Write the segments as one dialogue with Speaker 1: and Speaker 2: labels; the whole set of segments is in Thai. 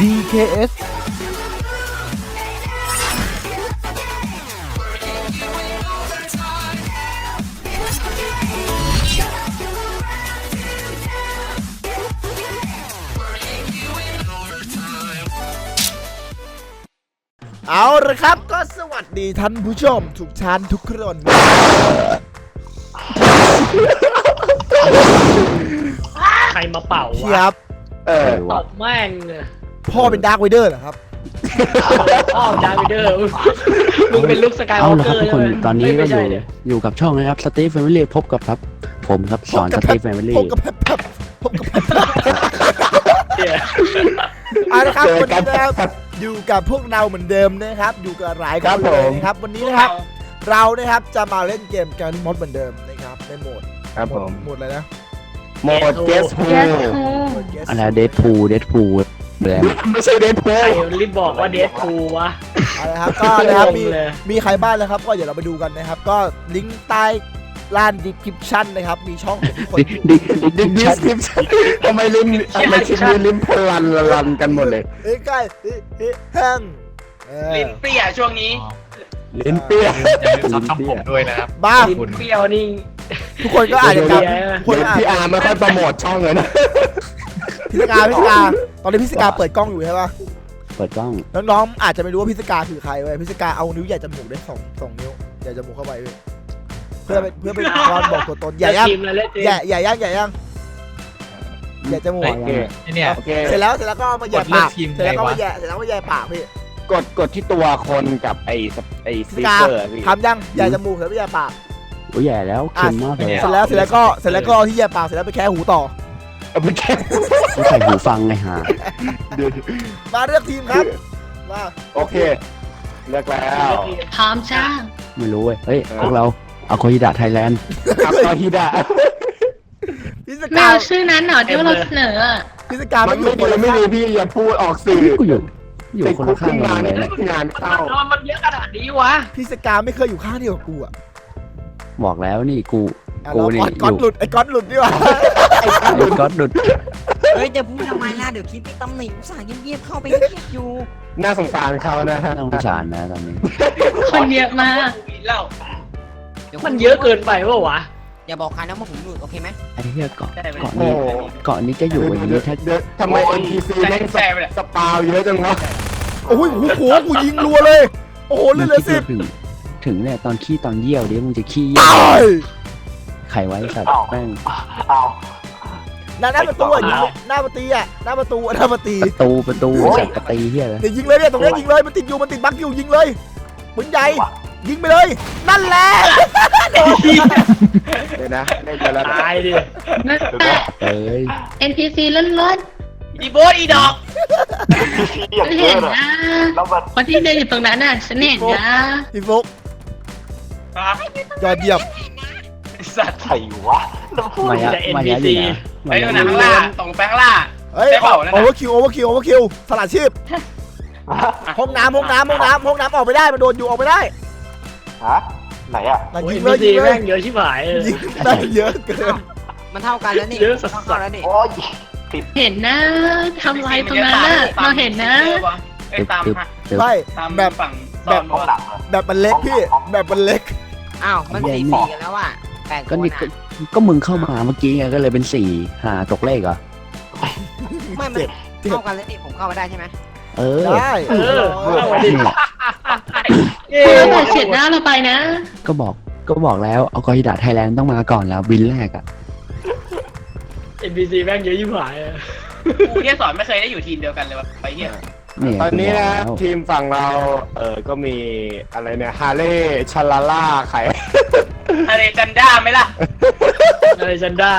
Speaker 1: DKS เอาละครับก็สวัสดีท่านผู้ชม ทุกท่านทุกคน
Speaker 2: ใครมาเป่า
Speaker 1: เทียวะบ
Speaker 3: เออ
Speaker 2: ตบแม่งเลย
Speaker 1: พ่อเป็นดาร์คไวเดอร์เหรอครับ
Speaker 2: อ้าวดาวิเดอร์อุ๊ยมึงเป็นลูกสกายวอ
Speaker 4: เอา
Speaker 2: ล์
Speaker 4: ละ
Speaker 2: ก
Speaker 4: ค
Speaker 2: เก
Speaker 4: รับ
Speaker 2: อร์
Speaker 4: ทุกคน
Speaker 2: ใช่ไหม
Speaker 4: ตอนนี้ก็
Speaker 2: ไม่
Speaker 4: อ
Speaker 2: ใช่
Speaker 4: ยู่
Speaker 2: เนี่ย
Speaker 4: อยู่กับช่องนะครับสตีฟแฟมิลี่พบกับครับ ผมครับสอนสตีฟแฟมิลี่
Speaker 1: พบกับแพบแพบพบกับแพบแพบ
Speaker 2: เนี่ย
Speaker 1: เอาละครับ
Speaker 3: เจอ
Speaker 1: วัน
Speaker 3: กั
Speaker 1: นี้
Speaker 3: น
Speaker 1: นะครับอยู่กับพวกเราเหมือนเดิมนะครับ อยู่กับหลายค
Speaker 3: ครั
Speaker 1: น
Speaker 3: บ
Speaker 1: เล
Speaker 3: ผ
Speaker 1: ย
Speaker 3: ม
Speaker 1: นะครับ วันนี้นะครับ เรานะครับจะมาเล่นเกมกันมดเหมือนเดิมนะครับในโหมด
Speaker 3: ครับ
Speaker 1: โหม
Speaker 3: ผ
Speaker 1: ด
Speaker 3: ม
Speaker 1: โหมดอะไรนะ
Speaker 3: โหมดเกสพู
Speaker 1: โหมด Guess
Speaker 4: อะไรเดดพูเดดพู แบรนด์
Speaker 3: ไม่ใช่เดนพู
Speaker 2: ใครรีบบอกว่าเดทคูวะ
Speaker 1: เอาละครับก็นะครับมี
Speaker 2: งงเลย
Speaker 1: มีใครบ้างนะครับ ก็เดี๋ยวเราไปดูกันนะครับ ก็ลิงก์ใต้ล่านดีคริปชั่นนะครับ มีช่องของทุกคน
Speaker 4: ดิ
Speaker 1: อยู่
Speaker 4: ดิ
Speaker 3: ดิดิสคริปชั่นทำไมลิ้นทำไมชิมนี้ลิ้นพลันละลันกันหมดเลย
Speaker 1: เอ้ยใกล้เอ้ยเอ้ยแห้งเออ
Speaker 5: ลิ้นเปรี้ยช่วงนี้
Speaker 3: ลิ้นเปี้ย
Speaker 6: อย่าลืมซับช่องผมด้วยนะครับ
Speaker 1: บ้า
Speaker 2: ลิ้นเปรี้ยวนี่
Speaker 1: ทุกคนก็อาจจะจ
Speaker 2: เดี๋ยวำ
Speaker 1: คน
Speaker 3: เดี๋ยว
Speaker 1: อาจ
Speaker 3: พี่อาร์ไม่ค่อยโปรโมทช่องเลยนะ
Speaker 1: พิสกาพิสกา ตอนนี้พิสกาเปิดกล้องอยู่ใช่ปะ
Speaker 4: เปิดกล้อง
Speaker 1: น้องๆอาจจะไม่รู้ว่าพิสกาคือใครเว้ยพิสกาเอานิ้วใหญ่จมูกได้สองสองนิ้วใหญ่จมูกเข้าไปเว้ยเพื่อเป็นเพื่อเป็นการบอกตัวตนใหญ่
Speaker 2: เล่น
Speaker 1: ยัง
Speaker 2: ทีมแล้วเล่นทีม
Speaker 1: ใหญ่ใหญ่ยังใหญ่ยังใหญ่จมูก
Speaker 6: เฮ้ย
Speaker 3: โอเค
Speaker 6: ไอ้เนี่ย
Speaker 3: โอเค
Speaker 1: เสร็จแล้วเสร็จแล้วก็เอามาแย่
Speaker 6: กดเลือ
Speaker 1: ปาก
Speaker 6: กทีม
Speaker 1: เสร็จแล้วก็
Speaker 6: ไงวะ
Speaker 1: มาแย่เสร็จแล้วก็มาแย่ปากพี่
Speaker 3: กดกดที่ตัวคนกับไอ้สไอ้ส
Speaker 1: พิส
Speaker 3: ปีก
Speaker 1: กา
Speaker 3: เกอร์พี่
Speaker 1: ทำยังใหญ่จมูกเสร็จแล้วไปแย่ปาก
Speaker 4: โอ้ยใหญ่แล้วเค็มมากเลย
Speaker 1: เสร็จแล้วเสร็จแล้วก็เสร็จแล้วก็เอาที่แย่ปากเสร็จแล้วไปแค่หูต่อ
Speaker 3: เอาไปแค่
Speaker 4: ต้องใส่หูฟังไงฮะ
Speaker 3: เดี๋ยว
Speaker 1: มาเลือกทีมครับ มา
Speaker 3: โอเคเลือกแล้ว
Speaker 7: พร้อมจ้า
Speaker 4: ไม่รู้เว้ยเฮ้ยพวกเราเอาโคฮิดะไทยแลนด์
Speaker 3: ครับตอนฮิดะ
Speaker 1: พิส
Speaker 7: ไม่
Speaker 1: กา
Speaker 7: เอาชื่อนั้นเหรอที่เราเสนออะ
Speaker 1: พิสกา
Speaker 3: มั
Speaker 1: ไม่
Speaker 3: น
Speaker 1: อยู่
Speaker 3: ไม่
Speaker 1: คน
Speaker 3: ดี
Speaker 1: ละ
Speaker 3: ไม่
Speaker 1: ข้าง
Speaker 3: ดีพี่อย่าพูดออกสื่อ
Speaker 4: กูอยู่ อยู่
Speaker 3: ติด
Speaker 4: คน
Speaker 3: คุ
Speaker 4: ละ
Speaker 3: ก
Speaker 4: ข้าง
Speaker 3: ขึ้น
Speaker 4: กั
Speaker 3: มาน
Speaker 4: เล
Speaker 3: เนี่ย
Speaker 4: ย
Speaker 3: งานเข้า
Speaker 2: นอนมันเยอะขนาดนี้วะ
Speaker 1: พิสกาไม่เคยอยู่ข้างเดียวกับกูอะ
Speaker 4: บอกแล้วนี่กู
Speaker 1: อะ
Speaker 4: กู
Speaker 1: เรา
Speaker 4: นี่
Speaker 1: ก๊อต
Speaker 4: อยู่
Speaker 1: ก๊อตหลุดไอ้ก๊อตหลุดดีกว่า
Speaker 4: ไอ้ก๊อตดุด
Speaker 8: เฮ้ยจะพูดทำไมล่ะเดี๋ยวคลิปไปตำหนิอุตส่าห์เงียบๆเข้าไปเงียบๆอยู่
Speaker 3: น่าสงสารเขานะฮะ
Speaker 4: ต้องสารนะตอนนี้
Speaker 7: คนเยอะมาก
Speaker 5: วีเล่า
Speaker 8: ดี๋ยว
Speaker 2: มันเยอะเกินไปวะวะ
Speaker 8: อย่าบอกใครนะว่าผมหลุดโอเคไหม
Speaker 4: ไอ้เหี้ยเกาะ
Speaker 2: ได้ไหม
Speaker 4: เกาะ
Speaker 3: โอ้
Speaker 4: นี้
Speaker 3: โห
Speaker 4: เกาะนี้จะอยู่อย่างนี้ถ้า
Speaker 3: เดี๋ยวทำไม NPC แม่งส
Speaker 5: แฟร์ไปเลย
Speaker 3: สปาวเยอะจังวะ
Speaker 1: โอ้ยโอ้โหกูยิงรัวเลย โอ้โหเลือดเหลือสิบ
Speaker 4: ถึง ถึงเนี่ยตอนขี้ตอนเยี่ยวเดี๋ยวมึงจะขี้เยี่ย
Speaker 1: ตา
Speaker 4: วย ไข่ไว้สัตว์แม่ง
Speaker 1: หน้าหน้าประตูอะยิงหน้าประตูอะหน้าประตูอะหน้าประตู
Speaker 4: ประตูประตูสัตว์กระตีเหี้ยเลย
Speaker 1: เดี๋ยวยิงเลยเนี่ยตรงเนี้ยยิงเลยมันติดอยู่มันติดบั๊กอยู่ยิงเลยปืนใหญ่ยิงไปเลย นั่นแหละ
Speaker 3: เดี๋ยวนะได้เจอแล้วนะ
Speaker 2: ตายดิ
Speaker 7: นั่นแหละ
Speaker 4: เอ้ย
Speaker 7: NPC ล้วน
Speaker 5: อีโบสอีดอก
Speaker 7: ๆฉันเห็นนะคนที่เดินอยู่ตรงนั้นน่ะฉันเห็นนะ
Speaker 1: พี่ฟุกยอดเยี่ยม
Speaker 5: ไอ้ สัตว์
Speaker 4: มายะ
Speaker 2: แต่
Speaker 4: มายะ
Speaker 2: NPC
Speaker 4: อยู่ไหน
Speaker 5: ไอ้
Speaker 4: มายะ
Speaker 5: นู่น
Speaker 4: อยู่
Speaker 5: น่ะ
Speaker 4: ไหน
Speaker 5: ข้างล่างตรงแปลงล่าง
Speaker 1: เฮ้ย
Speaker 5: ได้เปล่านั่น
Speaker 1: โอ
Speaker 5: น่ะ
Speaker 1: เวอร์คิวโอเวอร์คิวโอเวอร์คิวสลัดชีพห้องน้ำห้องน้ำห้องน้ำห้องน้ำออกไม่ได้มันโดนอยู่ออกไม่ได้
Speaker 9: ฮะไหนอะ
Speaker 1: นั่น
Speaker 2: โอ้ย
Speaker 1: ยิงเลย
Speaker 2: NPC
Speaker 1: ยิงเล
Speaker 2: แม่
Speaker 1: ย
Speaker 2: งเยอะชิบหายเลย
Speaker 1: ยิงได้เยอะเกิน
Speaker 8: มันเท่ากันแล้วนี่
Speaker 2: เยอะสัสๆ
Speaker 8: เท่ากันแล้วนี่
Speaker 9: โอ้ย
Speaker 7: เห็นนะทำอะไรตรงนั้นน่ะเราเห็นนะ
Speaker 5: ไอ้ยตาม
Speaker 4: ตึ๊บ
Speaker 5: ฮะ
Speaker 4: ตึ๊บ
Speaker 1: ไม่
Speaker 5: ตาม
Speaker 1: แบบ
Speaker 5: ฝั่งซ่อน
Speaker 9: ห้องหลังเหรอ
Speaker 1: แบบมันเล็กพี่แบบมันเล็ก
Speaker 8: อ้าวมันสี่สี่กันแล้วอะ แปดค
Speaker 4: ก็
Speaker 8: น
Speaker 4: นี่ก็
Speaker 8: อะ
Speaker 4: ก็มึงเข้ามาเมื่อกี้ไงก็เลยเป็นสี่หาตกเลขเหรอ
Speaker 8: ไม่มัน
Speaker 1: เจ็บเจ็บ
Speaker 8: เท่ากันแล้วนี่ผมเข้ามาได้ใช่ไหม
Speaker 4: เออ
Speaker 1: ได้
Speaker 2: เออเอามาดิ
Speaker 4: เนี่ย
Speaker 2: เย้
Speaker 7: เราแต่เฉียดหน้าเราไปนะ
Speaker 4: ก็บอกก็บอกแล้วเอาโคฮิดะไทยแลนด์ต้องมาก่อนแล้วบินแรกอะ
Speaker 2: เอ็นพีซีแม่งเยอะชิบหายเลย
Speaker 5: กูเฮียสอนไม่เคยได้อยู่ทีมเดียวกันเลยวะไปเฮีย
Speaker 4: เนี่ย
Speaker 3: ตอนนี้นะ
Speaker 4: กูบอกแล้ว
Speaker 3: ทีมฝั่งเรา เออก็มีอะไรเนี่ยฮาเล่ชาลาล่าไข่
Speaker 5: ทะ เลจันด้าไหมล่ะ
Speaker 2: อะไรจันด้า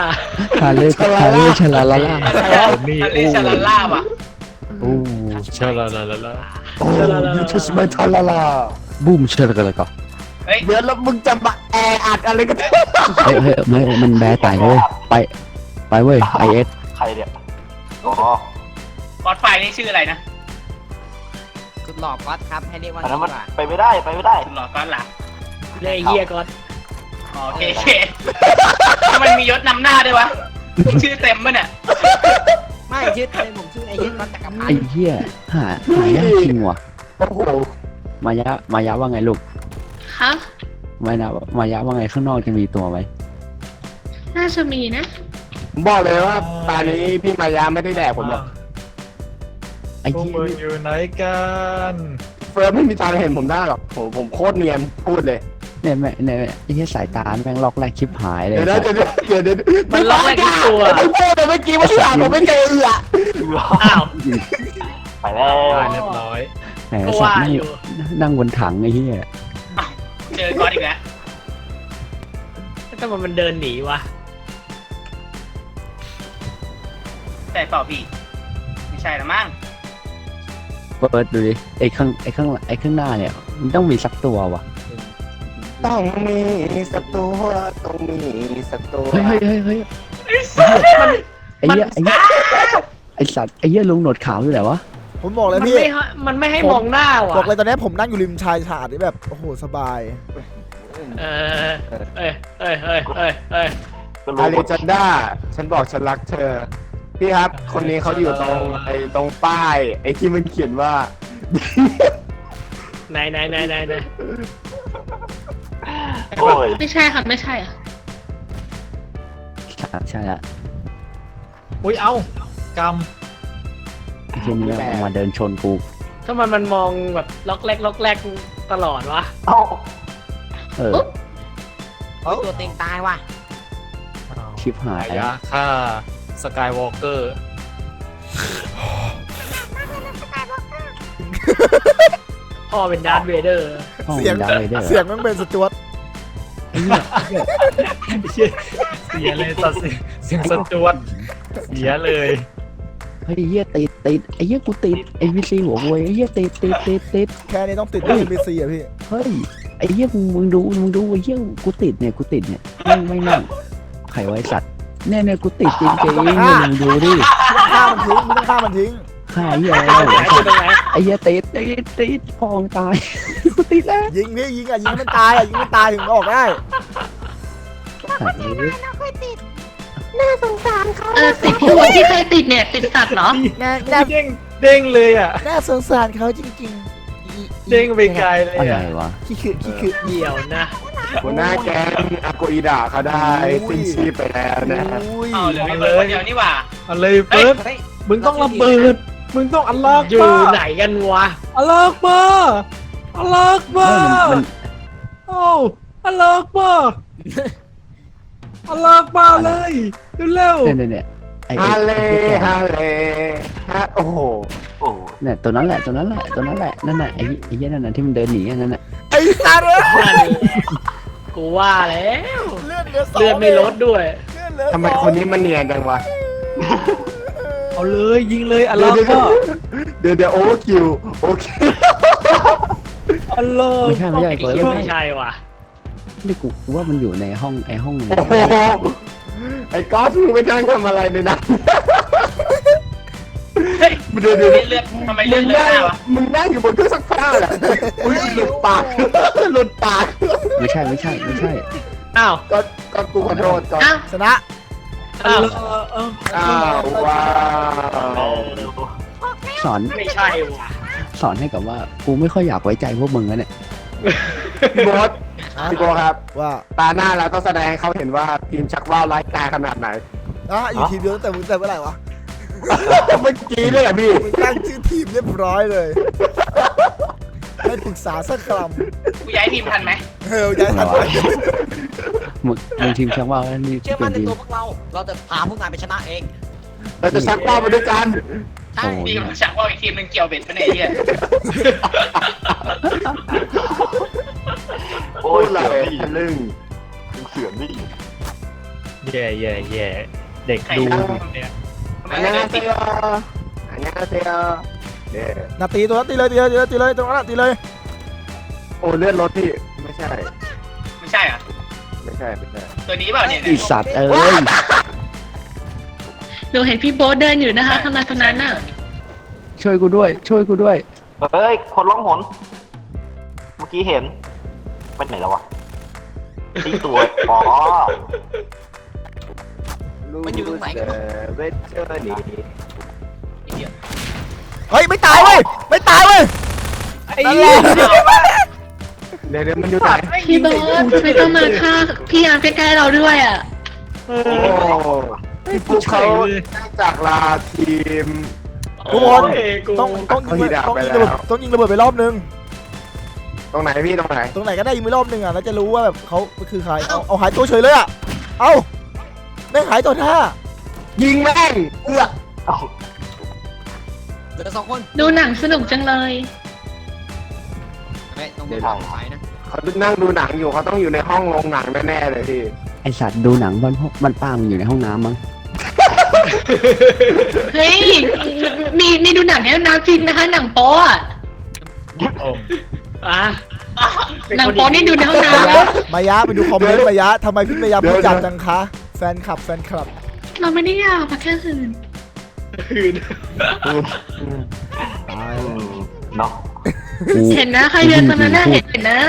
Speaker 4: ฮาเล่ฮาเล่ชาลาลาล่า
Speaker 5: ทะเลชาลาล่าว่ะ
Speaker 4: โอ้
Speaker 6: เชิญละละละละ
Speaker 3: โอ้ยูทูสมาชาลาล่า
Speaker 4: บูมเชิญกันเลยก่อน
Speaker 5: เฮ้ย
Speaker 3: เดี๋ยวแล้วมึงจะมาแออัดอะไรกัน
Speaker 4: เฮ้ยเฮ้ยไม่มันแบร์ไต่เลยไป ไปเว้ยไอเอส
Speaker 9: ใครเนี่ยอ๋อ
Speaker 5: กอดไฟนี่ชื่ออะไรนะ
Speaker 8: สุดหล่อก๊อตครับให้เรียกว่า
Speaker 9: อัน
Speaker 8: งี้
Speaker 9: นั้นมัน
Speaker 8: ดีกว่า
Speaker 9: ไปไม่ได้ไปไม่ได้
Speaker 5: หลอดก้อนหลัก
Speaker 2: เล่เฮียก่อน
Speaker 5: อ๋อ โอเคโอเคทำไมมียศนำหน้าด้วยวะ ชื่อเต็มปะเนี่ย
Speaker 8: ไม่ชื่อเต็มผมชื่อไอ้เหี้ยรัตจักรพัน
Speaker 4: ไอ้
Speaker 8: ธ์
Speaker 4: เหี้ยหาหายากจริงว่ะ
Speaker 3: โอ้โห
Speaker 4: มายะมายะว่าไงลูก
Speaker 7: คะ
Speaker 4: มายะมายะว่าไงข้างนอกจะมีตัวไหม
Speaker 7: น่าจะมีนะ
Speaker 3: ผมบอกเลยว่าตอนนี้พี่มายาไม่ได้แดกผมหรอก
Speaker 4: ไอ้
Speaker 6: พวก
Speaker 4: เหี้ย
Speaker 6: มึงอยู่ไหนกัน
Speaker 3: เฟิร์สไม่มีทางเห็นผมได้หรอกผมผมโคตรเนียนพูดเลย
Speaker 4: เนี่ยแม่เนี่ยไอ้เหี้ยสายตาแม่งล็อกแรกชิบหายเลย
Speaker 3: เดี๋ยวนะเดี๋ยวนะเดี๋ยวเดี๋ยว
Speaker 2: มันล็อกได้ทุกตัว
Speaker 3: ไม่พูดเลยเมื่อกี้ว่าที่หลังผมไม่เจอเอือ
Speaker 2: อ้าว
Speaker 9: ไปแล้ว
Speaker 6: ตายเรียบร้อย
Speaker 4: แหม
Speaker 2: ก็
Speaker 4: สัต
Speaker 2: ว่า
Speaker 4: ว์นั่ง
Speaker 2: อยู่
Speaker 4: นั่งบนถังไอ้เหี้ย
Speaker 5: เจอก้อนอีกแล้ว
Speaker 2: ทำไมมันเดินหนีวะ
Speaker 5: แต่เปล่าพี่ ไม่ใช่ละมั้ง
Speaker 4: เปิดดูดิไอ้ข้างไอ้ข้างไอ้ข้างหน้าเนี่ย มันต้องมีสักตัวว่ะ
Speaker 3: ต้องมีสักตัวต้องมีสักตัว
Speaker 4: เฮ้ยเฮ้ยเฮ้ยเฮ้ยไอ้เหี้ยไอ้เหี้ยไอ้สัตว์ไอ้เหี้ยลุงหนวดขาวอยู่ไหนวะ
Speaker 1: ผมบอกเลย
Speaker 2: มัน
Speaker 1: พี่
Speaker 2: ไม่ให้มันไม่ให้มองหน้าว่ะ
Speaker 1: บอกเลยตอนนี้ผมนั่งอยู่ริมชายหาดนี่แบบโอ้โหสบาย
Speaker 2: เออเอ้ยเอ้ยเอ้ยเอ้ยเอ้ย
Speaker 9: ก็
Speaker 3: อา
Speaker 9: รู้ห
Speaker 3: ริ
Speaker 9: มด
Speaker 3: จันด้าฉันบอกฉันรักเธอ พี่ครับ คนนี้เขาอยู่ตรงไอ้ตรงป้าย ไอ้ที่มันเขียนว่า
Speaker 2: ไหนไหนไหนไหนไหน
Speaker 9: โอ้ย
Speaker 7: ไม่ใช่ค่ะ ไม่ใช่อะ
Speaker 4: ใช่ใช่ละ
Speaker 6: อุ้ยเอ้ากำ
Speaker 4: ไอ้เหี้ยนี่แม่งมาเดินชนกู
Speaker 2: ทำไมมันมองแบบล็อกแรกล็อกแรกตลอดวะ
Speaker 9: เอ้า
Speaker 4: เออ
Speaker 8: ตัวเต็งตายว่ะ
Speaker 4: ชิบหาย
Speaker 6: อายะฆ่าสกายวอล์กเกอร์
Speaker 2: พ่อเป็นดาร์ธเวเดอร์
Speaker 4: ห้อง
Speaker 1: เสียง
Speaker 4: ดาวเลยเด้อ
Speaker 1: เสียงมันเป็นสจวต
Speaker 4: ไอ้เหี้ย
Speaker 6: เสียเลยสัตว์เสียเสียงสจวดเสียเลย
Speaker 4: เฮ้ยไอ้เหี้ยติดติดไอ้เหี้ยกูติดไอ้พีซีหัวโวยไอ้เหี้ยติดติดติดติด
Speaker 1: แค่นี้ต้องติดที่ NPC อะพี่
Speaker 4: เฮ้ยไอ้เหี้ยมึงมึงดูมึงดูไอ้เหี้ยกูติดเนี่ยกูติดเนี่ยไม่ไม่นั่งไขไว้สัตว์เนี่ยเนี่ยกูติดจริงจริงๆเนี่ยมึงดูดิ
Speaker 1: ฆ่ามันทิ้งไม่ต้องฆ่ามันทิ้ง
Speaker 4: ฆ่าไอ้เหี้ยอะไร
Speaker 2: ไหน
Speaker 4: วะ
Speaker 2: คือตรงไหน
Speaker 4: ไอ้เหี้ยติดติดติดพองตายกูติดแล้ว
Speaker 1: ยิงพี่ยิงอะยิงให้มันตายอะยิงให้มันตายถึงออกได้
Speaker 4: สัตว์เอ้ย
Speaker 7: เออติดที่คนที่เคยติดเนี่ย ติดสัตว์เหรอ
Speaker 1: น่าน่า
Speaker 6: เด้งเด้งเลยอะ
Speaker 1: น่าสงสารเขาจริงๆอีอี
Speaker 6: เด้งไปไกลเลย
Speaker 4: อะไร
Speaker 6: อะ
Speaker 4: วะ
Speaker 1: ขี้คือขี้คือ
Speaker 2: เดี่ยวนะ
Speaker 3: หัวหน้าแก๊งอาโกอิดะเขาได้สิ้นชีพไปแล้วนะ
Speaker 1: อุ้ย
Speaker 5: อ้าวเหลือพี่เบิร์ดคนเดียวนี่หว่า
Speaker 6: เอาเลยเฟิร์ส
Speaker 8: เฮ้ย
Speaker 6: มึงต้องระเบิด มึงต้องอัลลอฮ์
Speaker 2: อยู่ไหนกันวะ
Speaker 6: อัลลอฮ์มาอัลลอฮ์มา
Speaker 4: ไม่มันมัน
Speaker 6: โอ้อัลลอฮ์มาอัลลอฮ์มาเลยเร็ว
Speaker 4: เนี่ยเนี่ยเนี่ยไอ้ไอ้
Speaker 3: ฮาเล
Speaker 4: ไอ้
Speaker 3: ฮาเลฮะโอ้โห
Speaker 9: โอ้
Speaker 4: เนี่ยตัวนั้นแหละตัวนั้นแหละตัวนั้นแหละนั่นน่ะไอ้ไอ้เหี้ยนั่นน่ะที่มันเดินหนีอันนั้นน่ะ
Speaker 1: ไอ้สัตว์เอ้ย
Speaker 2: นั่นกูว่าแล้ว
Speaker 1: เลือดเหลือสอง
Speaker 2: เลือดไม่ลดด้วย
Speaker 1: เลือดเหลือ
Speaker 3: ทำไม
Speaker 1: สอง
Speaker 3: คนนี้มันเนียนจังวะ
Speaker 6: ๆ เอาเลยยิงเลยอัลล
Speaker 3: เดี๋
Speaker 6: อ
Speaker 3: ยว
Speaker 6: ฮ์
Speaker 3: เดี๋ยว
Speaker 6: มา
Speaker 3: เดี๋ยวเดี๋ยวโอเวอร์คิวโอเค
Speaker 6: อัลลอฮ์
Speaker 4: ไม่ใช่ไม่ใช่เฟิร์ส
Speaker 2: ไม่ใช่ว่ะ
Speaker 4: นี่กูกูว่ามันอยู่ในห้องไอ้ห้อง
Speaker 3: โอ้โหไอ้ก๊อตมึงไปนั่งทำอะไรในนั้น
Speaker 5: เฮ้ย
Speaker 3: เดี๋ยวเดี๋ยว
Speaker 5: เลือดทำไม
Speaker 3: มึ
Speaker 5: เลือด
Speaker 3: ง
Speaker 5: เลือด
Speaker 3: นั่ง
Speaker 5: หน้าวะ
Speaker 3: มึงนั่งอยู่บนเครื่องซักผ้าแหละอุ้ยหลุดปากหลุดปาก
Speaker 4: ไม่ใช่ไม่ใช่ไม่ใช่
Speaker 2: อ้าว
Speaker 3: ก็ก็กูขอโทษก่อน
Speaker 7: อ้าว
Speaker 1: ชนะ
Speaker 2: อ้าว
Speaker 3: อ้าวว้าว
Speaker 4: สอน
Speaker 2: ไม่ใช่ว่ะ
Speaker 4: สอนให้กับว่ากูไม่ค่อยอยากไว้ใจพวกมึงแล้วเนี่ย
Speaker 3: พี่โบ๊ท
Speaker 1: อะ
Speaker 3: พี่โบ๊ทครับ
Speaker 1: ว่า
Speaker 3: ตาหน้าเราต้องแสดงให้เขาเห็นว่าทีมชักว่าวไร้ายกาจขนาดไหน
Speaker 1: อะอยู่ทีมเดียวตั้งแต่มึงแต่เมื่อไหร่วะ
Speaker 3: เมื่อกี้เลยอะพี่
Speaker 1: มึงตั้งชื่อทีมเรียบร้อยเลยไม่ปรึกษาสักค
Speaker 5: กูย้ายทีมทันไหมำ
Speaker 1: เออย้ายทันไป
Speaker 4: มึงมึงทีมช่างว่าแล้วนี่
Speaker 8: เชื่อ
Speaker 4: เป็
Speaker 8: มั่น
Speaker 4: น
Speaker 8: ใน
Speaker 4: ทีม
Speaker 8: ตัวพวกเรา เราจะพาพวกนายไปชนะเอง
Speaker 3: เราจะชักว่าวไปด้วยกัน
Speaker 8: ใช่
Speaker 4: โอ้
Speaker 5: พี่กำลังชักว่าอีกทีมหนึงเกี่ยวเบ็ดไปไหนยไอ้เหี้ย
Speaker 9: โอ้
Speaker 3: พู
Speaker 9: ย
Speaker 3: ดเล
Speaker 9: เสือยนี่
Speaker 3: ทะลึ่ง
Speaker 9: เสือนี่
Speaker 6: แย่แย่แย่เด็กดูเนี่ย
Speaker 5: ทำไม
Speaker 3: อัน
Speaker 5: ไม่
Speaker 3: นี้
Speaker 5: ได้
Speaker 3: เซี
Speaker 5: ติด
Speaker 3: ยอันนี้เซียเด้
Speaker 1: นาตีตัวนั้นตีเลยตีเลยตีเลยตีเลยตรงนั้นนะตีเลย
Speaker 3: โอ้เลือดรถพี่ ไม่ใช่
Speaker 5: ไม่ใช่เหรอะ
Speaker 3: ไม่ใช่ ไม่ใช่
Speaker 5: ตัวนี้เปล่าเนี่ย
Speaker 4: ไอสัตว์เอ้ย
Speaker 7: หนูเห็นพี่โบ๊ทเดินอยู่นะคะข้างในตรงนั้นน่ะ
Speaker 4: ช่วยกูด้วย ช่วยกูด้วย
Speaker 9: เฮ้ย คนร้องหน เมื่อกี้เห็นไปไหนแล้ววะที่ตัว อ๋อ
Speaker 8: มันอยู่ตรงไหนกัน
Speaker 3: เวทเจอร์นี่
Speaker 1: เฮ้ยไม่ตายเว้ยไม่ตายเว้ยนั่นแหละ
Speaker 3: เดี๋ยวเดี๋ยวมันอยู่ไหน
Speaker 7: พี่เบิร์ดไม่ต้องมาฆ่าพี่อาร์ใกล้ๆเราด้วยอะ
Speaker 3: โอ้ที่พวกเขาได้จากลาทีม
Speaker 1: ทุกคน
Speaker 2: โอ้ยกู
Speaker 1: ต้องต้องยิง
Speaker 3: เขา
Speaker 1: ต้อง
Speaker 3: ไป
Speaker 1: ยิง
Speaker 3: แล้ว
Speaker 1: ระเบิดต้องยิงระเบิดไปรอบนึง
Speaker 3: ตรงไหนพี่ตรงไหน
Speaker 1: ตรงไหนก็ได้ยิงไปรอบนึงอะแล้วจะรู้ว่าแบบเขาคือใครเอาเอาหายตัวเฉยเลยอะเอาแม่งหายตัวท่า
Speaker 3: ยิงแม่งเอื้อ
Speaker 8: เหลือสองคน
Speaker 7: ดูหนังสนุกจังเลย
Speaker 8: เฮ้ยต้อง
Speaker 3: เดี๋
Speaker 8: มี
Speaker 3: ยว
Speaker 8: ไฟนะ
Speaker 3: เขานั่งดูหนังอยู่เขาต้องอยู่ในห้องโรงหนังแน่ๆเลยพี่
Speaker 4: ไอสัตว์ดูหนังบ้านพ่อบ้านป้ามึงอยู่ในห้องน้ำมั้ง
Speaker 7: เฮ้ย มีมีดูหนังเนี่ยน้ำจริงนะคะ หนังโป๊อะ
Speaker 2: อะ
Speaker 7: หนังโป๊นี่ดูในห้องน้ำนะ
Speaker 1: มายะไปดูคอมเมนต์มายะทำไมพี่มายะพูดจัดจังคะ แฟนคลับแฟนคลับ
Speaker 7: เราไม่ได้อยากมาแค่คืน
Speaker 2: คืน
Speaker 1: ตาย
Speaker 9: อืมเนาะ
Speaker 4: กู
Speaker 7: เห็นนะ ใครเดินตรงนั้นน่ะเห็นนะ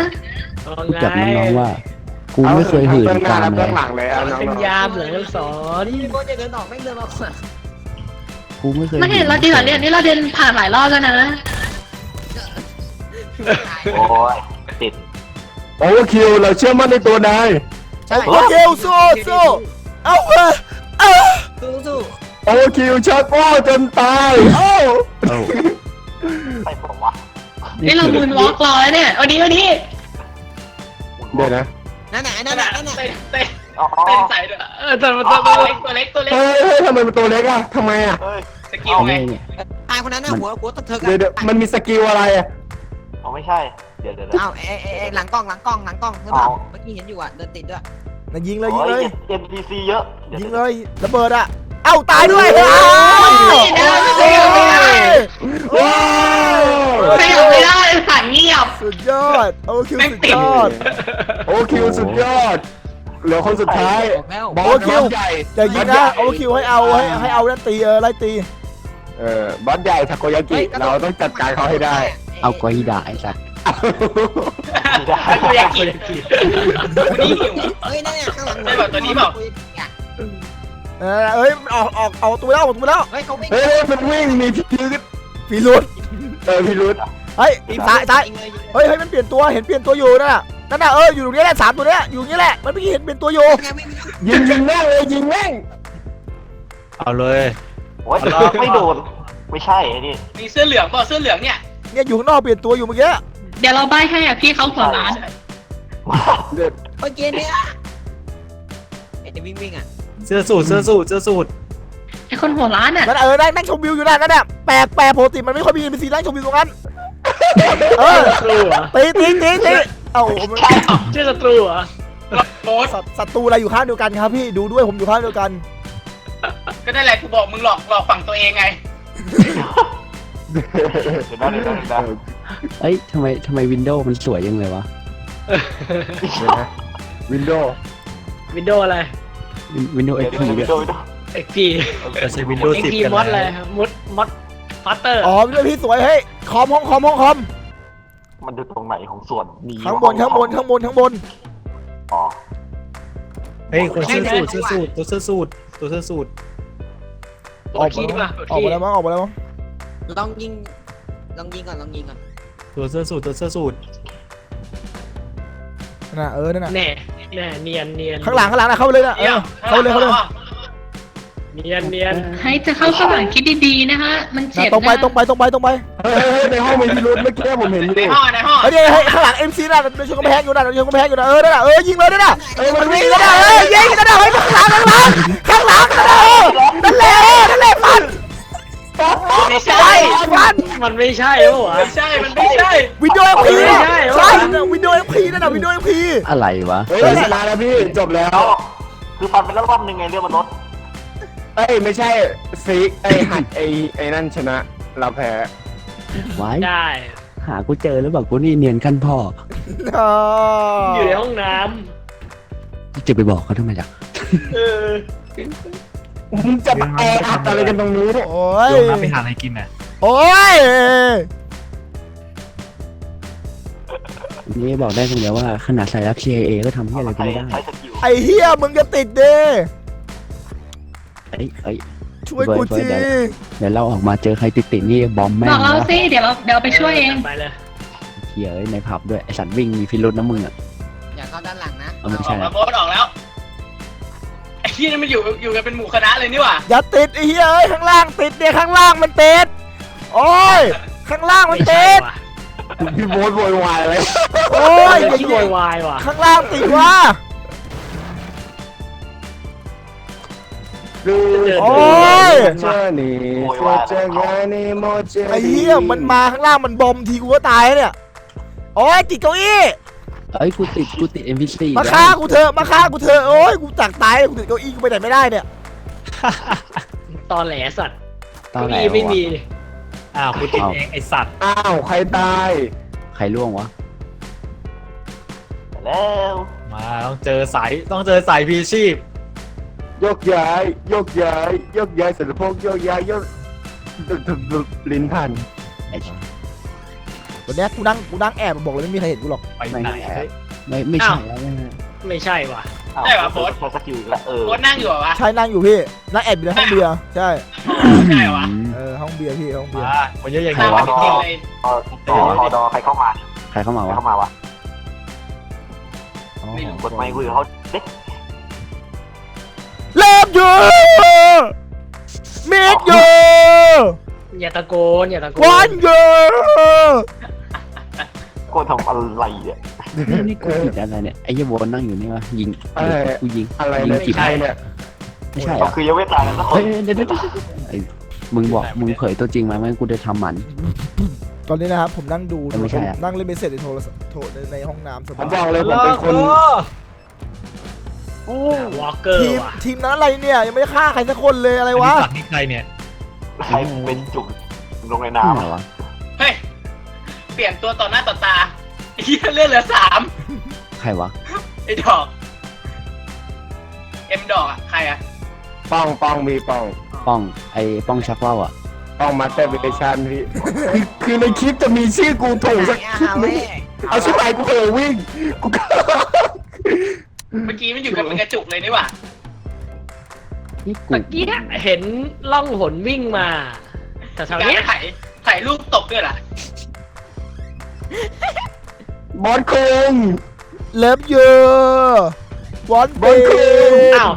Speaker 2: เอา
Speaker 4: พูด
Speaker 2: ไง
Speaker 4: กับน้องๆว่า กูไม่เคยหื่น
Speaker 3: เบื้องห
Speaker 4: กา
Speaker 3: น้ารและ
Speaker 4: เล
Speaker 3: เบื้อยงหลังเลยเอาน้อง
Speaker 2: เป็น
Speaker 3: ๆ
Speaker 2: ยามเหลืองสอน
Speaker 8: พี่โบจะเดินออกไม่เดินออก
Speaker 4: กูไม่เคย
Speaker 7: ไม่เห็นเราดีกว่าเนี่ยนี่เราเดินผ่านหลายรอบแล้วนะ
Speaker 9: โอ้ยติด
Speaker 3: โอ้คิวเราเชื่อมั่นในตัวนาย
Speaker 8: ใช่
Speaker 1: โอเคสู้สู้เอาเว้ยเอา
Speaker 8: สู้สู้
Speaker 3: โอ้คิวชักโอ้จนตายโอ้
Speaker 4: เอ้า
Speaker 9: ไปบอกวะ
Speaker 7: นี่เรามูนวอล์กรอแล้วเนี่ยวันนี้วันนี้
Speaker 3: เดี๋ยวนะ
Speaker 8: นั่นไหนะนั่
Speaker 2: นั่
Speaker 8: น
Speaker 2: น
Speaker 8: น่ะ
Speaker 2: น่ะ
Speaker 8: นั่นน่ะ
Speaker 2: เต้นเต้น
Speaker 9: อ๋อ
Speaker 2: เต้นใส่ด้วยเออตัวตัวตัวเล็กตัวเล็กตัวเล็ก
Speaker 3: เฮ้ยเฮ้ยทำไมมันตัวเล็กอะทำไมอะ
Speaker 9: เฮ้ย
Speaker 2: สกิล
Speaker 4: เอา
Speaker 2: ไง
Speaker 4: ไงเนี่ย
Speaker 8: ตายคนนั้นน่ะหัวหัวตะเถิก
Speaker 3: เดี๋ยวเดี๋ยวมันมีสกิลอะไรอะ
Speaker 9: อ๋อไม่ใช่ เดี๋ยวเดี๋ยวเดี๋ยว
Speaker 8: อ้าวเอ้ยเอ้ยเอ้ยหลังกล้องหลังกล้องหลังกล้องใช่ป่ะเมื่อกี้เห็นอยู่อะเดินติดด้วย
Speaker 1: น่ะยิงเลยยิง
Speaker 9: โอ้
Speaker 1: เลย
Speaker 9: ย NPC เยอะดี๋ว
Speaker 1: ยิงเลยระเบิดอะเอ้าตายด้วยอ้าว
Speaker 7: ไม่ได้ไม่ได้ไม่ได้
Speaker 3: ว้าว
Speaker 7: ไม่ได้ไม่ได้สั่นเงียบ
Speaker 1: สุดยอด โอคิวสุดยอด
Speaker 3: โอ้คิวสุดยอด เหลือคนสุดท้าย
Speaker 8: บอกแล้ว
Speaker 3: บอ
Speaker 1: โอ้
Speaker 3: ส
Speaker 1: คิว
Speaker 3: ใหญ่
Speaker 1: อย่ายิงนะโอคิวให้เอาให้ให้เอาแล้วตีเออไล่ตี
Speaker 3: เออบอสใหญ่ทาโกยากิเราต้องจัดการเขาให้ได้
Speaker 4: เอากอฮิดาไอสัตว์
Speaker 9: ไม่ได้
Speaker 2: กูอยากกินนี่หิว
Speaker 8: เฮ้ยนั่นน่ะข้างหลัง
Speaker 2: ได้แบบตัวนี้เปล่า
Speaker 1: เออเอ้ยออกออกออกตัวแล้วออกตัวแล้ว
Speaker 8: เฮ้ยเขาวิ่ง
Speaker 3: เฮ้ยมันวิ่งมีพิรุษ
Speaker 1: ฟีรุด
Speaker 3: เออพิรุษ
Speaker 1: เฮ้ยซ้ายซ้าย
Speaker 8: ยิงเลยยิงเลย
Speaker 1: เฮ้ยเฮ้ยมันเปลี่ยนตัวเห็นเปลี่ยนตัวอยู่นั่นน่ะนั่นน่ะเอออยู่ตรงนี้แหละสามตัวเนี้ยอยู่ตรงนี้แหละมันเมื่อกี้เห็นเปลี่ยนตัวอยู่
Speaker 8: ไงวิ่ง
Speaker 3: ยิงยิงแม่งเลยยิงแม่ง
Speaker 6: เอาเลย
Speaker 9: โอ้ยไม่โดนไม่ใช่ไอ้นี่
Speaker 2: มีเสื้อเหลืองเปล่าเสื้อเหลืองเนี่ย
Speaker 1: เนี่ยอยู่ข้างนอกเปลี่ยนตัวอยู่เมื่อกี้
Speaker 7: เดี๋ยวเราใบให้อะพี่เขาหัวร้าน
Speaker 8: เมื่อกี้เนี่ยไอ้วิ่งวิ่งอะ
Speaker 6: เสื้อสูทเสื้อสูทเสื้อสูท
Speaker 7: ไอคนหัวร้านอะ
Speaker 1: นั่นเออนั่งนั่งชมวิวอยู่นั่นนั่นน่ะแปลกแปลกปกติมันไม่ค่อยมีเป็นสีนั่งชมวิวตรงนั้น เออ
Speaker 2: ศัตรูเหรอ
Speaker 1: ตีตีตีตีเอ้ามัน
Speaker 2: ชื่อศัตรูเหรอโบ๊ท
Speaker 1: ศัตศัตรูอะไรอยู่ข้างเดียวกันครับพี่ดูด้วยผมอยู่ข้างเดียวกัน
Speaker 2: ก็ได้แหละกูบอกมึงหลอกหลอกฝั่งตัวเองไง
Speaker 9: เดี๋ยวนะเดี๋ยวนะเดี๋ยวนะ
Speaker 4: เอ้ยทำไมทำไมวินโดว์มันสวยยังเลยวะ
Speaker 3: วินโดว์
Speaker 2: วินโดว์อะไร
Speaker 4: วินโดว์เอ
Speaker 9: เดี๋ยว
Speaker 4: พี
Speaker 9: เดี๋ยว
Speaker 4: ด้วย
Speaker 9: เดี๋ยว
Speaker 2: เอ็กพี
Speaker 6: จะใช้วินโดว์
Speaker 2: เอ็ก
Speaker 6: สิบ
Speaker 2: พี
Speaker 6: กัน
Speaker 2: มอดอะไร
Speaker 6: นะ
Speaker 2: มดมด ฟัตเตอร์
Speaker 1: อ๋อด้วยพี่สวยเฮ้ยคอมห้องคอมห้องคอม
Speaker 9: มันดูตรงไหนของส่วนนี้
Speaker 1: ข้างบนข้างบนข้างบนข้างบน
Speaker 9: อ๋อ
Speaker 6: เฮ้ยคนเสื้อสูทเสื้อสูทตัวเสื้อสูทตัวเสื้อสูท
Speaker 2: ปวดขี้ป่ะปวด
Speaker 1: ออก
Speaker 2: ขี้
Speaker 1: มาแล้วมั้งออกมาแล้วมั้ง
Speaker 8: ลองยิงลองยิงก่อนลองยิงก่อน
Speaker 6: ตัวเสื้อสูทตัวเสื้อสูท
Speaker 1: น่ะเออนั่นน่ะ
Speaker 2: แน่แน่เนียนเนียน
Speaker 1: ข้างหลังข้างหลังน่ะเข้าไปเลยน่ะเอ
Speaker 2: เดี๋ย
Speaker 1: อ
Speaker 2: ว
Speaker 1: เข้าไปเลยเข้าไปเลย
Speaker 2: เนียนเนียน
Speaker 7: ให้จะเข้าสว่างคิดดีๆนะคะ มัน
Speaker 1: น่ะ
Speaker 7: เจ็บ
Speaker 1: ตรงไป
Speaker 7: นะ
Speaker 1: ตรงไปตรงไปตรงไป
Speaker 3: เฮ้ยเฮ้ยเฮ้ยในห้องมีพิรุษเมื่อกี้ผมเห็นอยู่
Speaker 2: ในห้องในห้อง
Speaker 1: เฮ้ยเดี๋ยวให้ข้างหลังเอ็มซีน่ะเดินชนกำแพงอยู่น่ะเดินชนกำแพงอยู่น่ะเออนั่นน่ะเออยิงเลยนั่นน่ะ
Speaker 3: เฮ้ยมัน
Speaker 1: มัน
Speaker 3: วิ่
Speaker 1: วิ่
Speaker 3: ง
Speaker 1: งนั่นน่ะเออยิงนั่นน่ะเฮ้ยข้างหลังข้างหลังข้างหลังนั่นน่ะเออนั่นแหละนั่นแหละฟัน
Speaker 2: ไม่
Speaker 1: ใช่
Speaker 2: ใช่
Speaker 1: ฟัน
Speaker 2: มันไม่ใช่ปะวะไม่ใช่มันไม่ใช่
Speaker 1: วิดีโอเอ็มพี
Speaker 2: ไม่ใช่
Speaker 1: ใช่วิดีโอเอ็มพีนั่นน่ะวิดีโอเอ็มพี
Speaker 4: อะไรวะ
Speaker 3: เฮ้ยชนะแล้วพี่จบแล้ว
Speaker 9: แล้วคือฟันไปแล้วรอบนึงไงเรื่องมันลด
Speaker 3: เอ้ยไม่ใช่ซีกไอ้หัดไอ้ไอ้นั่นชนะ เราแพ้
Speaker 4: ไว้
Speaker 2: ได้
Speaker 4: หากูเจอแล้วบอกกูนี่เนียนขั้นพ่อ
Speaker 1: อ๋อ
Speaker 2: อยู่ในห้องน้
Speaker 4: จะไปบอกเขาทำไมล่ะำ
Speaker 2: เออ
Speaker 3: มึงจะมาแออัดอะไรกันตรงนี้
Speaker 1: โอ้ย
Speaker 6: โยงน้ำไปหาอะไรกินน่ะ
Speaker 1: โอ้ย
Speaker 4: นี่บอกได้คนเดียวว่าขนาดสายลับ CIA ก็ทำให้อะไรกู
Speaker 9: ใช้
Speaker 4: ไม่ได้
Speaker 9: ใช้สกิล
Speaker 1: ไอ้เฮียมึงจะติดเด้
Speaker 4: อ้ยเอ้ย
Speaker 1: ช่วยกูที
Speaker 4: เดี๋ยวเราออกมาเจอใครติดติดๆนี่บอมแม่
Speaker 7: บ
Speaker 4: ง
Speaker 7: อกเรา
Speaker 4: นะ
Speaker 7: สิเดี๋ยวเราเดี๋ยวเราไปช่วยเอง
Speaker 2: ไปเลย
Speaker 4: เหี้ยเอ้ยในผับด้วยไอสัตว์วิ่งมีพิรุษนะมึงอะ
Speaker 8: อย่าเข้าด้านหลังนะ
Speaker 4: เอาไม่
Speaker 5: ออ
Speaker 4: ใช่
Speaker 5: ก
Speaker 4: นะ
Speaker 5: มาโบสออกแล้วไอ้ที่นี่มันอยู่อยู่กันเป็นหมู่คณะเลยนี่หว่า
Speaker 1: อย่าติดไอ้เหี้ยเอ้ยข้างล่างติดเนี่ยข้างล่างมันติดโอ้ยข้างล่างมัน
Speaker 2: ไม่ใช่
Speaker 1: ติด
Speaker 2: ว่ะ
Speaker 3: พี่โบ๊ทโวยวายอะไร
Speaker 1: โอ้ย
Speaker 2: เป็น
Speaker 1: อย่า
Speaker 2: ที่
Speaker 1: ยิ
Speaker 2: โว
Speaker 1: ง
Speaker 2: ยวายว่ะ
Speaker 1: ข้างล่างติดว่ะ
Speaker 3: ดู
Speaker 1: โอ้ย
Speaker 3: เจอนี่เจองานนี่โมเจ
Speaker 1: ไอ้เหี้ยมันมาข้างล่างมันบอมทีกูก็ตายแล้วเนี่ยโอ้ยติดเก้าอี้
Speaker 4: เอ้ยกูติดกูติด NPC อีก
Speaker 1: มา
Speaker 4: แล้ว
Speaker 1: ฆ่ากูเถอะมาฆ่ากูเถอะโอ้ยกูตักตายกูติดเก้าอี้กูไปไหนไม่ได้เนี่ย
Speaker 2: ตอนแหลสัตว์
Speaker 4: ตอน
Speaker 2: เก้า
Speaker 4: ไหน
Speaker 2: อี้ไม่
Speaker 4: วะ
Speaker 2: มีอ้าวกูติดเองไอสัตว์
Speaker 3: อ้าวใครตาย
Speaker 4: ใครล่วงวะ
Speaker 9: แล้ว
Speaker 6: มาต้องเจอสายต้องเจอสายพีชีพ
Speaker 3: ยกย้ายยกย้ายยกย้ายเสร็จแล้วพวกยกย้ายยกดุดดุดดุดลิ้นพัน
Speaker 4: ไอ้
Speaker 1: วันเนี้ยกูนั่งกูนั่งแอบบอกเลยไม่มีใครเห็นกูหรอก
Speaker 6: ไปไหน
Speaker 4: ไม่ไม่ใช่แล้วไม่ใช่
Speaker 2: ไม่ใช่ว่ะ
Speaker 5: ใช่ป่ะโบส
Speaker 9: ใช้สกิลอีกแล้วเออ
Speaker 5: โบสนั่งอยู่เหรอวะ
Speaker 1: ใช่นั่งอยู่พี่นั่งแอบอยู่ในห้องเบียร์ใช่
Speaker 5: ใช่วะ
Speaker 4: อืม
Speaker 1: เออห้องเบียร์พี่ห้องเบียร์
Speaker 6: มามันเยอะอย่าง
Speaker 5: ข้า
Speaker 6: นี้
Speaker 5: ว
Speaker 6: วะ
Speaker 5: มาจริงๆเลย
Speaker 9: เออต่ออดอใครเข้ามา
Speaker 4: ใครเข้ามา
Speaker 9: ใคร
Speaker 4: วะ
Speaker 9: เข้ามาวะ
Speaker 1: อ๋อ
Speaker 5: ไม่รู้
Speaker 9: กดไมค์คุยกับเขาเด็ก
Speaker 1: เลิฟ ยูมิดยู
Speaker 2: อย่าตะโกนอย่าตะโก
Speaker 1: วัน
Speaker 2: น
Speaker 1: ยู
Speaker 9: กดทำอะไรเนี่ย
Speaker 4: นี่นี่กูผิดอะไรเนี่ยไอ้เหี้ยโบนนั่งอยู่นี่วะยิง
Speaker 3: อะไร
Speaker 4: กูยิง
Speaker 3: อะไร
Speaker 4: ยิง
Speaker 3: เนี่ย
Speaker 4: ผิด
Speaker 3: ใครเนี่ย
Speaker 4: ไม่ใช่
Speaker 9: ก็
Speaker 4: อะ
Speaker 9: คือยังไม่ตายแล้วสักค
Speaker 4: เฮ้
Speaker 9: น
Speaker 4: ยเดี๋ยวเดี๋ยวเดี๋ยวไอ้มึงบอกมึงเผยตัวจริงมาไหมกูจะทำหมัน
Speaker 1: ตอนนี้นะครับผมนั่งดู
Speaker 4: ไม่ใช่อะ
Speaker 1: นั่งเล่นเมสเซจในโทรศัพท์โทรในในห้องน้ำส
Speaker 3: ผม
Speaker 1: บาย
Speaker 3: บอกเลยผมเป็นคน
Speaker 2: วอลเกอร์
Speaker 1: ทีม
Speaker 2: ว่ะ
Speaker 1: ทีมนั้นอะไรเนี่ย ยังไม่ได้ฆ่าใครสักคนเลยอะไรวะ
Speaker 6: ฝั่งนี้ใครเนี่ย
Speaker 9: ใครเป็นจุกลงใน
Speaker 4: นี่
Speaker 9: น้ำ
Speaker 4: เหรอวะ
Speaker 5: เฮ้ย เปลี่ยนตัวต่อหน้าต่อตาไอ้เหี้ยเลือดเหลือสาม
Speaker 4: ใครวะ
Speaker 5: ไอ้ดอก เอ็มดอกอะ ใครอะ
Speaker 3: ป้องป้องมีป้อง
Speaker 4: ป้องไอ้ป้องชักว่าวอะ
Speaker 3: ป้องมาสเตอร์เวชันพี่คือคือในคลิปจะมีชื่อกูถูกสักคลิปนึงเอาชื่อไปกูเออวิ่งกูก็
Speaker 5: เมื่อกี้มันอยู่กับเป็นกระจุกเลยนี่หว่า
Speaker 4: นี่กู
Speaker 2: ตะกี้เห็นล่องหนวิ่งมาแต่แถว
Speaker 5: การ
Speaker 2: เนี้ย
Speaker 5: ถ่ายถ่ายรูปตกด้วยล่ะ
Speaker 3: บอสคุง
Speaker 1: เลิฟยูวัน
Speaker 3: บอลคื
Speaker 2: อ้าว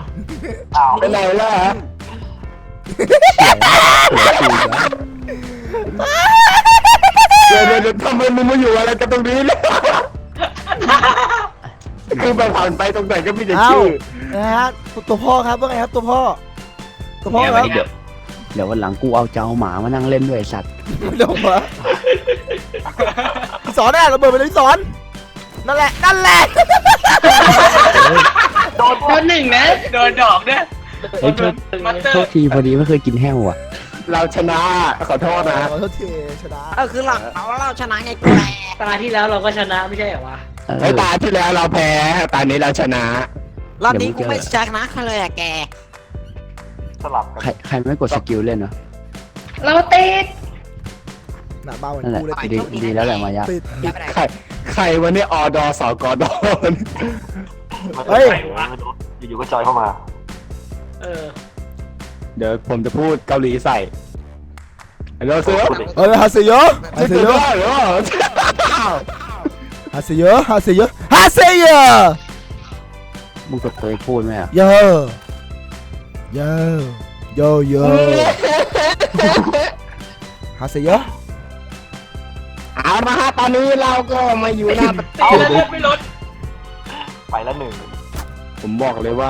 Speaker 9: อ้าว
Speaker 3: ไปไหนล่ะฮะ
Speaker 4: เสียเสีย
Speaker 3: เดี๋ยวเดี๋ยวเดี๋ยวทำไมมึงมาอยู่อะไรกันตรงนี้เนี่ย คือแบบผ่านไปตรงไหนก็มีแต่
Speaker 1: เอ้า
Speaker 3: ชื่อ
Speaker 1: นะฮะตัวพ่อครับว่าไงครับตัวพ่อ ตัวพ่อครับ
Speaker 5: เดี๋ยว
Speaker 4: เดี๋ยววันหลังกูเอาเจ้าหมามานั่งเล่นด้วยไอ้สัตว์
Speaker 1: ไม่ต้องมาพี่สอนแน่ระเบิดไปเลยพี่สอน นั่นแหละ นั่นแหละ
Speaker 5: โดน
Speaker 7: โดนหนึ่งนะ
Speaker 5: โดนดอกเนี่ย
Speaker 4: เฮ้ยโทษ
Speaker 5: มาสเตอ
Speaker 4: โทษ
Speaker 5: ร์
Speaker 4: ทีพอดีไม่เคยกินแห้วอะ
Speaker 3: เราชนะ ขอโทษนะ
Speaker 1: ขอโทษทีชนะ
Speaker 8: เออคือหลักเอาเราชนะไงกูแหละ
Speaker 2: ตาที่แล้วเราก็ชนะไม่ใช่เหรอวะ
Speaker 4: เออ
Speaker 3: ไอ้ตาที่แล้วเราแพ้ตานี้เราชนะ
Speaker 8: รอบนี้กูไม่ชนะใครเลยอะแก
Speaker 9: สลับกัน
Speaker 4: ใครใครไม่กดสกิลเล่นวะ
Speaker 7: เราติด
Speaker 1: หน้าบ้าเหมือน
Speaker 4: นั่นแหละ
Speaker 1: กูเลย
Speaker 4: ดีดีแล้วแหละมายะ
Speaker 1: ติด
Speaker 8: อย่าไปไหน
Speaker 3: ใครใครวันนี้อดอสกด
Speaker 1: เฮ้ย
Speaker 9: อยู่ๆก็จอยเข้ามา
Speaker 2: เออ
Speaker 3: เดี๋ยวผมจะพูดเกาหลีใส่เราเสือ
Speaker 1: เฮ้ยฮาเซโยฮา
Speaker 3: จะ
Speaker 1: เซ
Speaker 3: เสื
Speaker 1: โย
Speaker 3: อหรือเปล่า
Speaker 1: ฮาเซโยฮาเซโยฮาเซโย
Speaker 4: มึงก็เคยพูดไหมอะ
Speaker 1: โยโยโยโยฮาเซโย
Speaker 3: เอาละฮะตอนนี้เราก็มาอยู่หน้าประ
Speaker 5: ตี
Speaker 3: ตู
Speaker 5: แล้วเลือดไม่ลด
Speaker 9: ไปแล้วหนึ่ง
Speaker 3: ผมบอกเลยว่า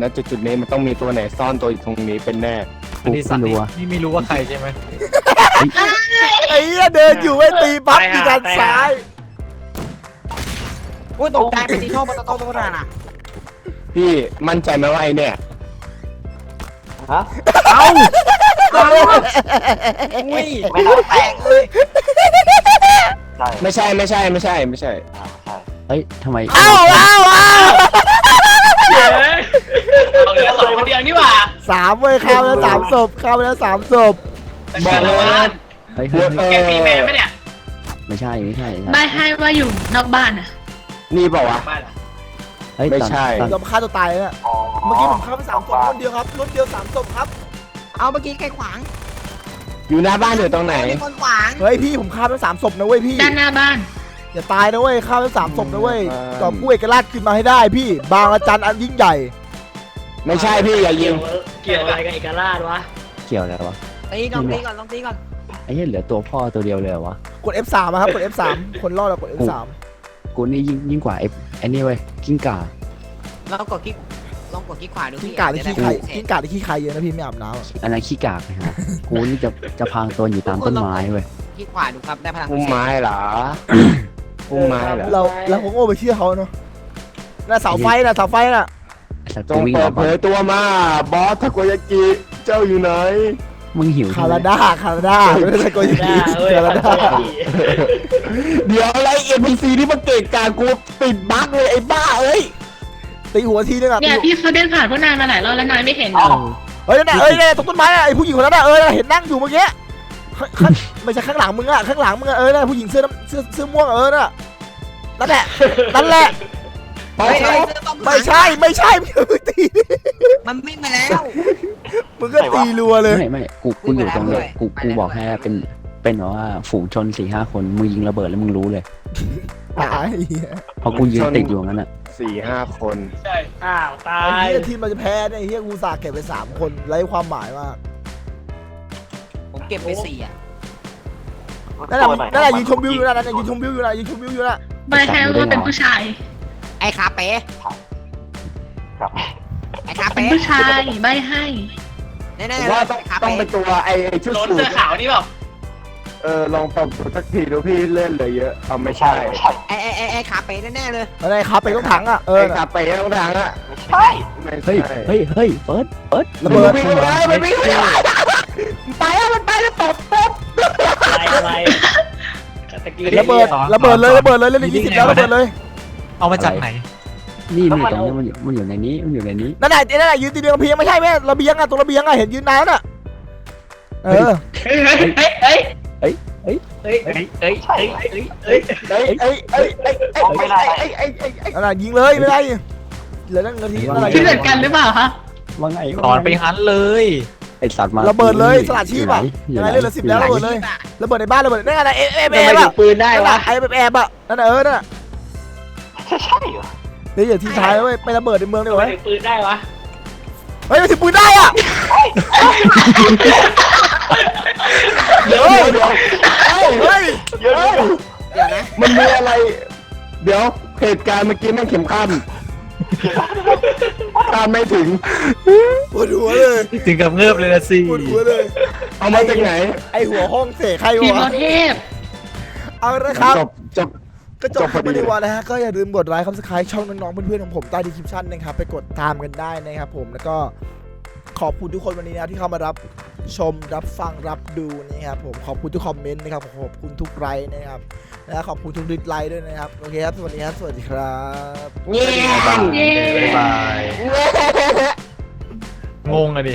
Speaker 3: ณจุดจุดๆนี้มันต้องมีตัวไหนซ่อนตัวอยู่ตรงนี้เป็นแน่
Speaker 6: อันนี้สัตว์
Speaker 4: ไม่รู้
Speaker 6: นี่
Speaker 4: อะ
Speaker 6: นี่ไม่รู้ว่าใครใช่ไหม
Speaker 1: ไอ้เหี้ยเดินอยู่ไอ้ตีปั๊บมีการซ้าย
Speaker 8: อุ้ยตกใจไปตีโทษมาตะโต้ตัวน่ะ
Speaker 3: พี่มั่นใจไหมว่าไอเนี่ย
Speaker 9: ฮะ
Speaker 8: อุ้ย
Speaker 9: ไม่น่าแตกเลยใช่
Speaker 3: ไม่ใช่ไม่ใช่ไม่ใช่ไม่ใช่
Speaker 9: อ่าใช่
Speaker 4: เฮ้ยทำไม
Speaker 1: อ้าวอ้าวอ้าว
Speaker 5: เย้เอาเหลือสองคนเดียวนี่หว่า
Speaker 1: สามเว้ยเข้าไปแล้วสามศพเข้าไปแล้วสามศพ
Speaker 5: แต่เชื่อแล้วว่า
Speaker 4: เฮ้ยเฮ้ย
Speaker 3: เอ
Speaker 4: เฮ้ย
Speaker 5: แกตีแมนไหมเนี่ย
Speaker 4: ไม่ใช่ไม่ใช่ไม่
Speaker 7: ไม่
Speaker 4: ใช่
Speaker 7: ให้ว่าอยู่นอกบ้านอะ
Speaker 3: นี่บอกว่า
Speaker 5: บ้านเหรอ
Speaker 4: เฮ้ย
Speaker 3: ไม่
Speaker 4: ตอน
Speaker 3: ใช่
Speaker 4: ตอน
Speaker 1: ยอมฆ่าตัวตายแล้วน่ะเมื่อกี้ผมฆ่าไปสามศพคนเดียวครับรถเดียวสามศพครับ
Speaker 8: เอาเมื่อกี้ใครขวาง
Speaker 3: อยู่หน้าบ้านอยู่ตรงไหน
Speaker 8: มีคนขวาง
Speaker 1: เฮ้ยพี่ผมฆ่าไปสามศพนะเว้ยพี่
Speaker 7: ด้านหน้าบ้าน
Speaker 1: อย่าตายนะเว้ยฆ่าไปสามศพนะเว้ย
Speaker 3: อืม
Speaker 1: กอบกู้เอกราชขึ้นมาให้ได้พี่ บางระจันอันยิ่งใหญ่
Speaker 3: ไม่ใช่พี่อย่ายิ
Speaker 2: เกี่ย
Speaker 3: ง
Speaker 2: วเกี่ยวอะไรกับเอกราชวะ
Speaker 4: เกี่ยวอะไรวะ
Speaker 8: ตีก่อนตีก่อนลองตีก่อน
Speaker 4: ไอ้เหี้ยเหลือตัวพ่อตัวเดียวเลยเหรอวะ
Speaker 1: กด F3 อะครับ กด F3 คนรอดแล้วกด F3
Speaker 4: กูนี่ยิ่งยิ่งกว่าไอ้ไอ้นี่เว้ยกิ้งก่า
Speaker 8: ลองกดคลิกลองกดคลิกขวาดู
Speaker 1: กิ้ง
Speaker 8: พี่
Speaker 1: ก่าที่ขี้ใคร
Speaker 8: จะได้
Speaker 1: กิ้งก่าที่ขี้ใครเยอะนะพี่ไม่อาบน้ำอะ
Speaker 4: อันนั้นขี้กากนะฮะ กูนี่จะจะพรางตัวอยู่ตามต้นไม้เว้ย
Speaker 8: คลิกขวาดูครับได้พลัง
Speaker 3: พุ่มไม้เหรอ พุ่มไม้เหรอ
Speaker 1: เราเราคงโง่ไปเชื่อเขาเนาะน่ะเสาไฟน่ะเสาไฟน่ะ
Speaker 4: ไอ้สัตว์
Speaker 3: จ
Speaker 4: กู
Speaker 3: ง
Speaker 4: วิ่ง
Speaker 3: เปิ
Speaker 4: อ
Speaker 3: ด
Speaker 4: อก
Speaker 3: เผ
Speaker 4: มาย
Speaker 3: ตัวมา บอสทาโกยากิ เจ้าอยู่ไหน
Speaker 4: มึงหิว
Speaker 1: คา
Speaker 4: ใช่ไหม
Speaker 1: ราดาคาราดาไม่ใช่โกยา
Speaker 2: ได้
Speaker 1: กิ
Speaker 2: เว้ย
Speaker 1: คาราดา
Speaker 3: เดี๋ยวอะไรเอ็มพีซีที่มาเกะกากูติดบั๊กเลยไอ้บ้าเอ้ย
Speaker 1: ตีหัวทีนึงอะ
Speaker 7: เนี่ย
Speaker 1: ตีหัว
Speaker 7: พี่เขาเดินผ่านพวกนายมาหลายรอบแล้วนายไม่เห็นเหรอ
Speaker 1: เฮ้ยนั่นน่ะเอ้ยเนี่ยตรงต้นไม้น่ะไอ้ผู้หญิงคนนั้นน่ะเออน่ะเห็นนั่งอยู่เมื่อกี้ข้างข้างไม่ใช่ข้างหลังมึงอะข้างหลังมึงอะเออน่ะผู้หญิงเสื้อน้ำเสื้อเสื้อม่วงอะเออน่ะนั่นแหละนั่นแหละ
Speaker 3: ไป
Speaker 8: เฮ้ย
Speaker 3: ครั
Speaker 8: เฮ้ย
Speaker 3: บ
Speaker 8: เสื้อต้ม
Speaker 1: ไม่ใช่ไม่ใช่มึงอย่าเพิ่งตีดิ
Speaker 8: มันวิ่งไปแล้ว
Speaker 1: มึงก็ตีรัวเลย
Speaker 4: ไม่ไม่กูกูอยู่ตรงเนี้ยกูกูบอกให้เป็นเป็นแบบว่าฝูงชนสี่ห้าคนมึงยิงระเบิดแล้วมึงรู้เลย
Speaker 1: ตายไอ้เหี้ย
Speaker 4: เพราะกูยืนติดอยู่อย่างนั้นอะ
Speaker 3: สี่ห้าคน
Speaker 5: ใช่
Speaker 2: อ้าวตา
Speaker 1: ไอ้
Speaker 2: ย
Speaker 1: เหี้ยทีมมันจะแพ้เนี่ยไอ้เหี้ยกูสาเก็บไปสามคนไร้ความหมายมาก
Speaker 8: ผมเก็บไปสี่อะ
Speaker 1: นั่นแหละนั่นแหละยืนชมวิวอยู่นะนั่นน่ะยืนชมวิวอยู่นะยืนชมวิวอยู่นะ
Speaker 7: ใบให้ว่าเป็นผู้ชาย
Speaker 8: ไอ้คาเป้
Speaker 9: ครับ
Speaker 8: ไอ้คา
Speaker 7: เป็น
Speaker 8: เป้
Speaker 7: ผู้ชายใบให้
Speaker 8: แน่
Speaker 3: ผ
Speaker 8: ๆ
Speaker 3: ม
Speaker 8: เลย
Speaker 3: ว่าต้อง
Speaker 8: ไอ้คา
Speaker 3: ต้อง
Speaker 8: เป้
Speaker 3: เป็นตัวไอ้ไอ้ชุด
Speaker 5: โดน
Speaker 3: สู
Speaker 5: เสื้อ
Speaker 3: ท
Speaker 5: ขาวนี่เปล่า
Speaker 3: เออลองปรับสักทีดูพี่เล่นเลยเยอะเอาไม่ใช่
Speaker 9: ไม่ใช่
Speaker 8: ไอ้ไอ้ไอ้ไอ้คาเป้แน่ๆเลย
Speaker 1: อะไรครับไปต้องถังอะเอ
Speaker 3: ไอ้
Speaker 1: อน่ะ
Speaker 3: คาเฟ่ต้องดังอะ
Speaker 9: ใช่
Speaker 3: ไม่
Speaker 4: เฮ้ย
Speaker 3: ใช่
Speaker 4: เฮ้ยเฮ้ยเฟิร์สเฟิร์ส
Speaker 1: ระเบิด
Speaker 3: มันวิ่งไม่ได้มันวิ่งไม่ได้มันไปแล้วมันไปแล้วตบตบ
Speaker 2: อะไรอะไรตะกี้
Speaker 1: ระเบิดระเบิดเลยระเบิดเลยเล่นในยี่สิบแล้วระเบิดเลย
Speaker 6: เอามาจากไหน
Speaker 4: นี่นี่ตรงนี้มันอยู่มันอยู่ในนี้มันอยู่ในนี้
Speaker 1: นั่นแหละนั่นแหละยืนตีเดียวระเบียงไม่ใช่แม่ระเบียงอะตรงระเบียงอะเห็นยืนนานน่ะเออ
Speaker 7: เฮ้ยเฮ้ยเฮ้ยเฮ้ย
Speaker 2: เฮ้ยเฮ้ยเฮ้ยเฮ้ยเฮ้ยเฮ้ย
Speaker 3: ไอ้ไอ้ไอ้ไอ้ไอ้ไอ้ไอ้ไอ้ไอ้ไอ้
Speaker 1: นั่นแหละยิงเลยไม่ได้เหลือนั่งนาทีนั่นแหละ
Speaker 7: คิดเหมือนกันหรือเปล่าคะ
Speaker 4: ว่าไง
Speaker 6: ก่อนไปหันเลย
Speaker 4: ไอสัตว์มา
Speaker 1: ระเบิดเลยสลัดชีพอะ
Speaker 4: อยู่
Speaker 1: ยัง
Speaker 4: ไห
Speaker 1: ไง
Speaker 4: น
Speaker 1: เล่นละสิบแล้วระเบิดเลยระเบิดในบ้านระเบิดนั่นไงเอฟเอฟ
Speaker 2: ทำไม
Speaker 1: แอบ
Speaker 2: ถื
Speaker 1: อะ
Speaker 2: อปืนได้
Speaker 1: นั่นแห
Speaker 2: วะ
Speaker 1: ละไอเอฟแอบอะนั่นน่ะเออนั่นน่ะ
Speaker 9: ใช่ใช่เหรอ
Speaker 1: เดี๋ยวอย่าทีท้ายเว้ยไประเบิดในเมืองดี
Speaker 2: ทำ
Speaker 1: ก
Speaker 2: ไม
Speaker 1: ว่า
Speaker 2: ถือปืนได้วะ
Speaker 1: เฮ้ยมันถือปืนได้อะ
Speaker 3: เดี๋ยวเดี๋ยว
Speaker 1: เฮ้ย
Speaker 9: เยอะเลย
Speaker 8: เดี๋ยวนะ
Speaker 3: มันมีอะไร เดี๋ยวเหตุการณ์เมื่อกี้แม่งเข็มขัดข้ามไม่ถึง
Speaker 1: ปวดหัวเลย
Speaker 6: ถึงกับเงิบเลยนะสิ
Speaker 1: ปวดหัวเลย
Speaker 3: เอามาจากไหน
Speaker 1: ไอหัวห้องเสกใคร
Speaker 7: ทีม
Speaker 1: วะ
Speaker 7: โมเทพ
Speaker 1: เอาละครับ
Speaker 3: จบจบ
Speaker 1: ก็จบ
Speaker 3: จบพอดี
Speaker 1: ไปดีกว่านะฮะก็อย่าลืมกดไลค์ครับสไครต์ช่องน้องๆเพื่อนๆของผมใต้ดีคริปชั่นนะครับไปกดตามกันได้นะครับผมแล้วก็ขอบคุณทุกคนวันนี้นะที่เข้ามารับชมรับฟังรับดูนะครับผมขอบคุณทุกคอมเมนต์นะครับขอบคุณทุกไลค์นะครับและขอบคุณทุกดิสไลค์ด้วยนะครับโอเคครับสวัสดีครับสวัสดีครับ
Speaker 3: เงี้ย
Speaker 7: เย้
Speaker 6: งงอะดิ